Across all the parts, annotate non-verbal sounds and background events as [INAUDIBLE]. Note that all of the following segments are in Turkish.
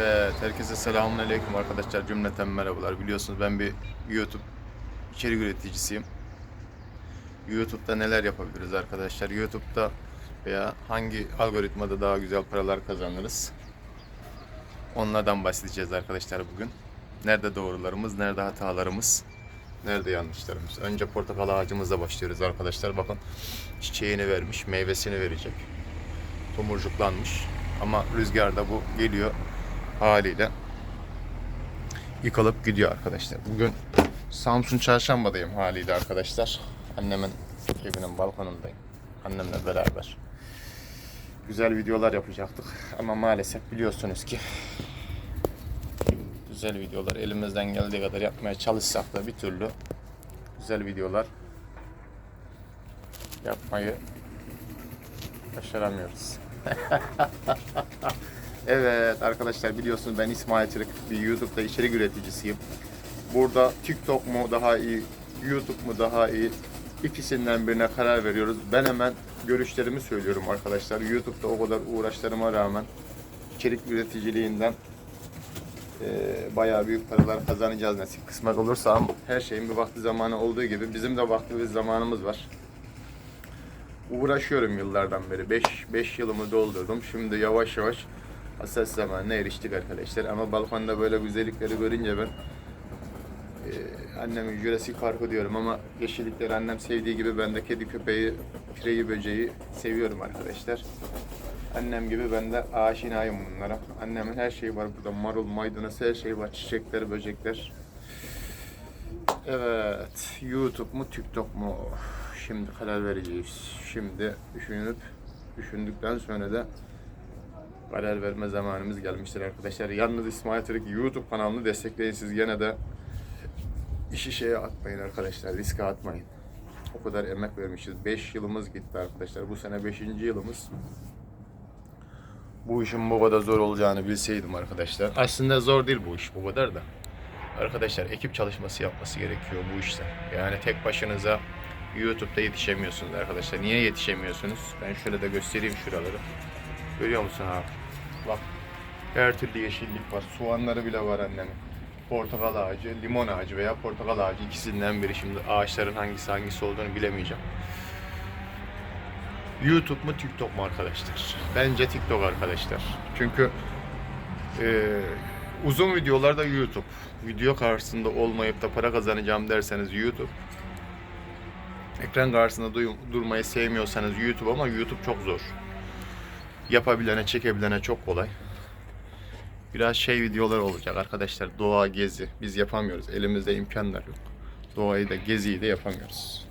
Evet, herkese selamun aleyküm arkadaşlar. Cümleten merhabalar. Biliyorsunuz ben bir YouTube içerik üreticisiyim. YouTube'da neler yapabiliriz arkadaşlar? YouTube'da veya hangi algoritmada daha güzel paralar kazanırız? Onlardan bahsedeceğiz arkadaşlar bugün. Nerede doğrularımız, nerede hatalarımız, nerede yanlışlarımız. Önce portakal ağacımızla başlıyoruz arkadaşlar. Bakın çiçeğini vermiş, meyvesini verecek. Tomurcuklanmış. Ama rüzgarda bu geliyor haliyle yıkılıp gidiyor arkadaşlar. Bugün Samsun Çarşamba'dayım haliyle arkadaşlar. Annemin evinin balkonundayım. Annemle beraber. Güzel videolar yapacaktık ama maalesef biliyorsunuz ki güzel videolar elimizden geldiği kadar yapmaya çalışsak da bir türlü güzel videolar yapmayı başaramıyoruz. [LAUGHS] Evet arkadaşlar biliyorsunuz ben İsmail Çelik bir YouTube'da içerik üreticisiyim. Burada TikTok mu daha iyi, YouTube mu daha iyi ikisinden birine karar veriyoruz. Ben hemen görüşlerimi söylüyorum arkadaşlar. YouTube'da o kadar uğraşlarıma rağmen içerik üreticiliğinden e, bayağı büyük paralar kazanacağız nasip kısmet olursa ama her şeyin bir vakti zamanı olduğu gibi bizim de vakti ve zamanımız var. Uğraşıyorum yıllardan beri. 5 5 yılımı doldurdum. Şimdi yavaş yavaş hassas zamanına eriştik arkadaşlar. Ama balkonda böyle güzellikleri görünce ben e, annemin Jurassic Park'ı diyorum ama yeşillikleri annem sevdiği gibi ben de kedi köpeği, pireyi böceği seviyorum arkadaşlar. Annem gibi ben de aşinayım bunlara. Annemin her şeyi var burada. Marul, maydanoz her şey var. Çiçekler, böcekler. Evet. YouTube mu, TikTok mu? Şimdi karar vereceğiz. Şimdi düşünüp düşündükten sonra da karar verme zamanımız gelmiştir arkadaşlar. Yalnız İsmail Türk YouTube kanalını destekleyin siz gene de işi şeye atmayın arkadaşlar. Riske atmayın. O kadar emek vermişiz. 5 yılımız gitti arkadaşlar. Bu sene 5. yılımız. Bu işin bu kadar zor olacağını bilseydim arkadaşlar. Aslında zor değil bu iş bu kadar da. Arkadaşlar ekip çalışması yapması gerekiyor bu işte. Yani tek başınıza YouTube'da yetişemiyorsunuz arkadaşlar. Niye yetişemiyorsunuz? Ben şöyle de göstereyim şuraları. Görüyor musun abi? Bak. Her türlü yeşillik var. Soğanları bile var annemin. Portakal ağacı, limon ağacı veya portakal ağacı ikisinden biri. Şimdi ağaçların hangisi hangisi olduğunu bilemeyeceğim. YouTube mu TikTok mu arkadaşlar? Bence TikTok arkadaşlar. Çünkü e, uzun videolarda YouTube. Video karşısında olmayıp da para kazanacağım derseniz YouTube. Ekran karşısında durmayı sevmiyorsanız YouTube ama YouTube çok zor. Yapabilene, çekebilene çok kolay. Biraz şey videolar olacak arkadaşlar. Doğa gezi. Biz yapamıyoruz. Elimizde imkanlar yok. Doğayı da geziyi de yapamıyoruz.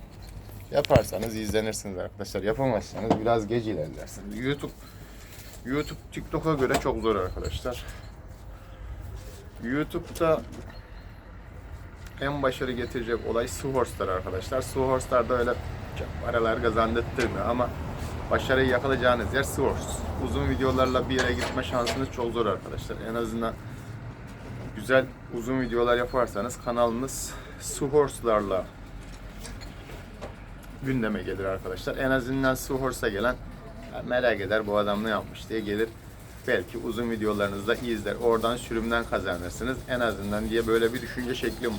Yaparsanız izlenirsiniz arkadaşlar. Yapamazsanız biraz geç ilerlersiniz. YouTube YouTube TikTok'a göre çok zor arkadaşlar. YouTube'da en başarı getirecek olay Sword'lar arkadaşlar. Sword'larda öyle çok paralar kazandırtmıyor ama başarıyı yakalayacağınız yer Swords. Uzun videolarla bir yere gitme şansınız çok zor arkadaşlar. En azından güzel uzun videolar yaparsanız kanalınız Swords'larla gündeme gelir arkadaşlar. En azından Swords'a gelen "Ya merak eder bu adam ne yapmış diye gelir. Belki uzun videolarınızda izler. Oradan sürümden kazanırsınız. En azından diye böyle bir düşünce şeklim var.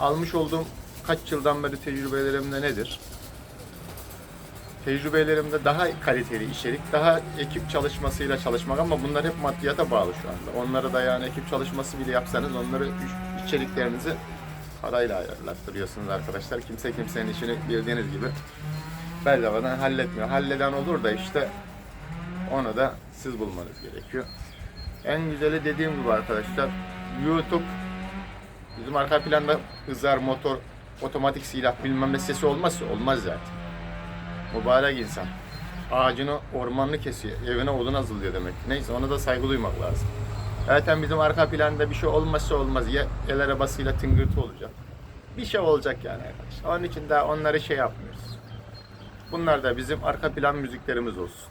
Almış olduğum kaç yıldan beri tecrübelerimde nedir? Tecrübelerimde daha kaliteli içerik, daha ekip çalışmasıyla çalışmak ama bunlar hep maddiyata bağlı şu anda. Onları da yani ekip çalışması bile yapsanız onları iç- içeriklerinizi parayla ayarlattırıyorsunuz arkadaşlar. Kimse kimsenin işini bildiğiniz gibi bedavadan halletmiyor. Halleden olur da işte onu da siz bulmanız gerekiyor. En güzeli dediğim gibi arkadaşlar YouTube bizim arka planda hızar, motor, otomatik silah bilmem ne sesi olmazsa olmaz zaten. Mübarek insan. Ağacını, ormanını kesiyor. Evine odun hazırlıyor demek. Neyse ona da saygı duymak lazım. Zaten bizim arka planda bir şey olmazsa olmaz. Ya el arabasıyla tıngırtı olacak. Bir şey olacak yani arkadaşlar. Onun için daha onları şey yapmıyoruz. Bunlar da bizim arka plan müziklerimiz olsun.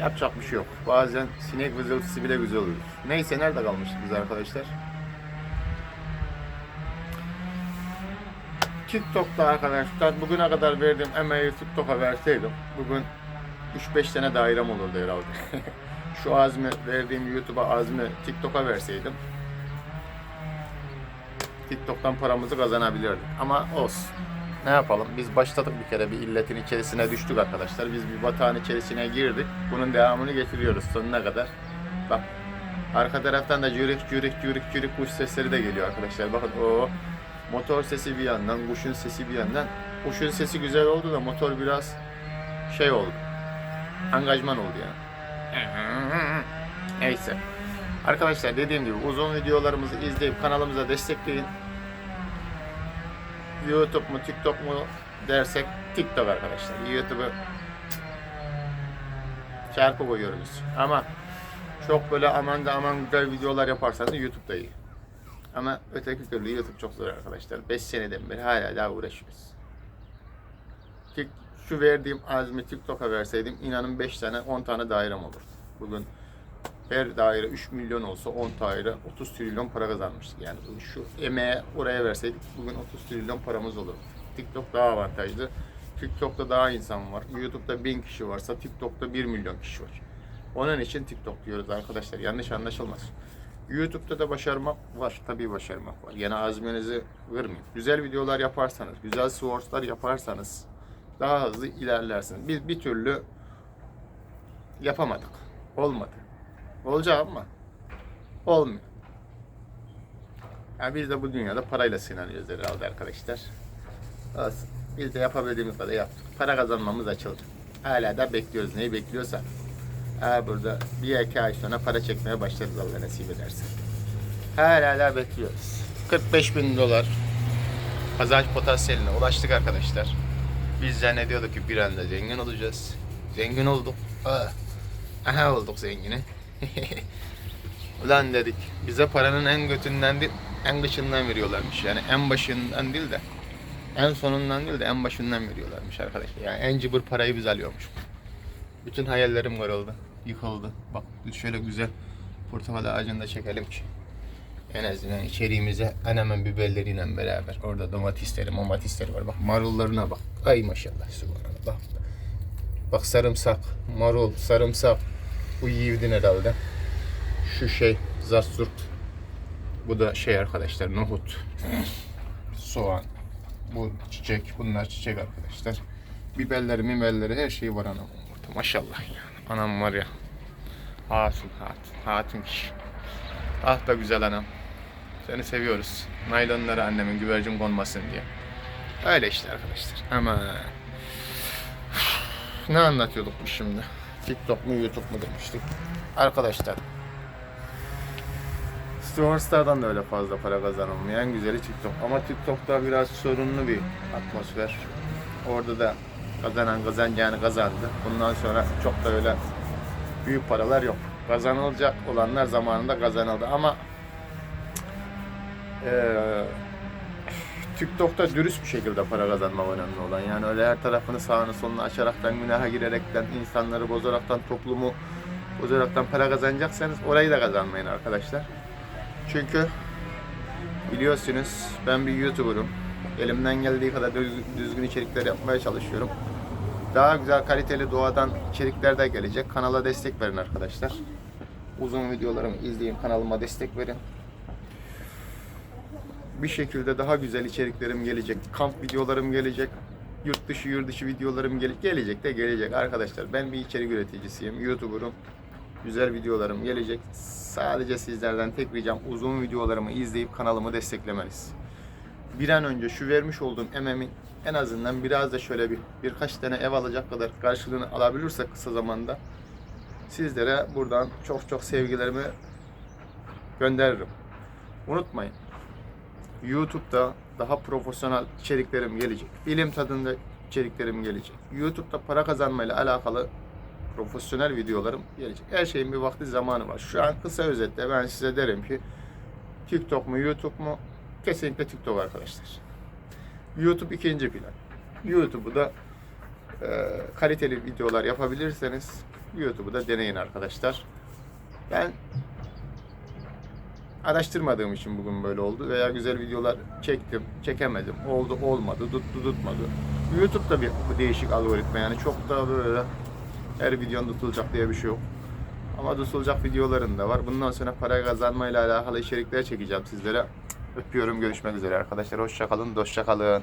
Yapacak bir şey yok. Bazen sinek vızıltısı bile güzel olur. Neyse nerede kalmıştık biz arkadaşlar? TikTok'ta arkadaşlar bugüne kadar verdiğim emeği TikTok'a verseydim bugün 3-5 tane dairem olurdu herhalde. [LAUGHS] şu azmi verdiğim YouTube'a azmi TikTok'a verseydim TikTok'tan paramızı kazanabilirdik. Ama olsun. Ne yapalım? Biz başladık bir kere bir illetin içerisine düştük arkadaşlar. Biz bir batağın içerisine girdik. Bunun devamını getiriyoruz sonuna kadar. Bak arka taraftan da cürük cürük cürük cürük kuş sesleri de geliyor arkadaşlar. Bakın o motor sesi bir yandan, kuşun sesi bir yandan. Kuşun sesi güzel oldu da motor biraz şey oldu. Angajman oldu yani. Neyse. Arkadaşlar dediğim gibi uzun videolarımızı izleyip kanalımıza destekleyin. YouTube mu TikTok mu dersek TikTok arkadaşlar. YouTube'u çarpı koyuyoruz. Ama çok böyle aman da aman güzel videolar yaparsanız YouTube'da iyi. Ama öteki türlü YouTube çok zor arkadaşlar. 5 seneden beri hala daha uğraşıyoruz. Şu verdiğim azmi TikTok'a verseydim inanın 5 tane 10 tane dairem olurdu. Bugün her daire 3 milyon olsa 10 daire 30 trilyon para kazanmıştık. Yani şu emeğe oraya verseydik bugün 30 trilyon paramız olur. TikTok daha avantajlı. TikTok'ta daha insan var. YouTube'da 1000 kişi varsa TikTok'ta 1 milyon kişi var. Onun için TikTok diyoruz arkadaşlar. Yanlış anlaşılmasın. YouTube'da da başarmak var. Tabii başarmak var. Yine azminizi vermeyin. Güzel videolar yaparsanız, güzel source'lar yaparsanız daha hızlı ilerlersiniz. Biz bir türlü yapamadık. Olmadı. Olacak ama olmuyor. Yani biz de bu dünyada parayla sınanıyoruz herhalde arkadaşlar. Olsun. Biz de yapabildiğimiz kadar yaptık. Para kazanmamız açıldı. Hala da bekliyoruz. Neyi bekliyorsa. Ha burada bir iki ay sonra para çekmeye başlarız Allah nasip ederse. Hala da bekliyoruz. 45 bin dolar kazanç potansiyeline ulaştık arkadaşlar. Biz zannediyorduk ki bir anda zengin olacağız. Zengin olduk. Aha olduk zengini. [LAUGHS] Ulan dedik bize paranın en götünden değil en dışından veriyorlarmış. Yani en başından değil de en sonundan değil de en başından veriyorlarmış arkadaşlar. Yani en cıbır parayı biz alıyormuş. Bütün hayallerim kırıldı, yıkıldı. Bak şöyle güzel portakal ağacını da çekelim ki. En azından içeriğimize anamın biberleriyle beraber. Orada domatesleri, domatesleri var. Bak marullarına bak. Ay maşallah subhanallah. Bak. Sarımsak, marul, sarımsak. Bu yiğidin herhalde. Şu şey zarsurt. Bu da şey arkadaşlar nohut. Soğan. Bu çiçek. Bunlar çiçek arkadaşlar. Biberleri, mimerleri her şeyi var anam. Maşallah ya. Anam var ya. Hatun, hatun, hatun kişi. Ah da güzel anam. Seni seviyoruz. Naylonları annemin güvercin konmasın diye. Öyle işte arkadaşlar. Ama [SIGHS] ne anlatıyorduk biz şimdi? TikTok mu YouTube mu demiştik. Arkadaşlar Store'lardan da öyle fazla para kazanılmıyor. En güzeli TikTok. Ama TikTok'ta biraz sorunlu bir atmosfer. Orada da kazanan kazanacağını kazandı. Bundan sonra çok da öyle büyük paralar yok. Kazanılacak olanlar zamanında kazanıldı ama eee TikTok'ta dürüst bir şekilde para kazanmak önemli olan. Yani öyle her tarafını sağını solunu açaraktan, günaha girerekten, insanları bozaraktan, toplumu bozaraktan para kazanacaksanız orayı da kazanmayın arkadaşlar. Çünkü biliyorsunuz ben bir YouTuber'ım. Elimden geldiği kadar düz- düzgün içerikler yapmaya çalışıyorum. Daha güzel kaliteli doğadan içerikler de gelecek. Kanala destek verin arkadaşlar. Uzun videolarımı izleyin, kanalıma destek verin bir şekilde daha güzel içeriklerim gelecek. Kamp videolarım gelecek. Yurt dışı yurt dışı videolarım gele- gelecek de gelecek arkadaşlar. Ben bir içerik üreticisiyim. YouTuber'ım. Güzel videolarım gelecek. Sadece sizlerden tek ricam uzun videolarımı izleyip kanalımı desteklemeniz. Bir an önce şu vermiş olduğum emeğimin en azından biraz da şöyle bir birkaç tane ev alacak kadar karşılığını alabilirsek kısa zamanda sizlere buradan çok çok sevgilerimi gönderirim. Unutmayın. YouTube'da daha profesyonel içeriklerim gelecek. Bilim tadında içeriklerim gelecek. YouTube'da para kazanmayla alakalı profesyonel videolarım gelecek. Her şeyin bir vakti zamanı var. Şu an kısa özetle ben size derim ki TikTok mu YouTube mu? Kesinlikle TikTok arkadaşlar. YouTube ikinci plan. YouTube'u da e, kaliteli videolar yapabilirseniz YouTube'u da deneyin arkadaşlar. Ben araştırmadığım için bugün böyle oldu veya güzel videolar çektim, çekemedim. Oldu, olmadı, tuttu, tutmadı. YouTube'da bir değişik algoritma yani çok da böyle her videon tutulacak diye bir şey yok. Havada solacak videolarım da var. Bundan sonra para kazanmayla alakalı içerikler çekeceğim sizlere. Öpüyorum. Görüşmek üzere arkadaşlar. Hoşçakalın. Hoşçakalın.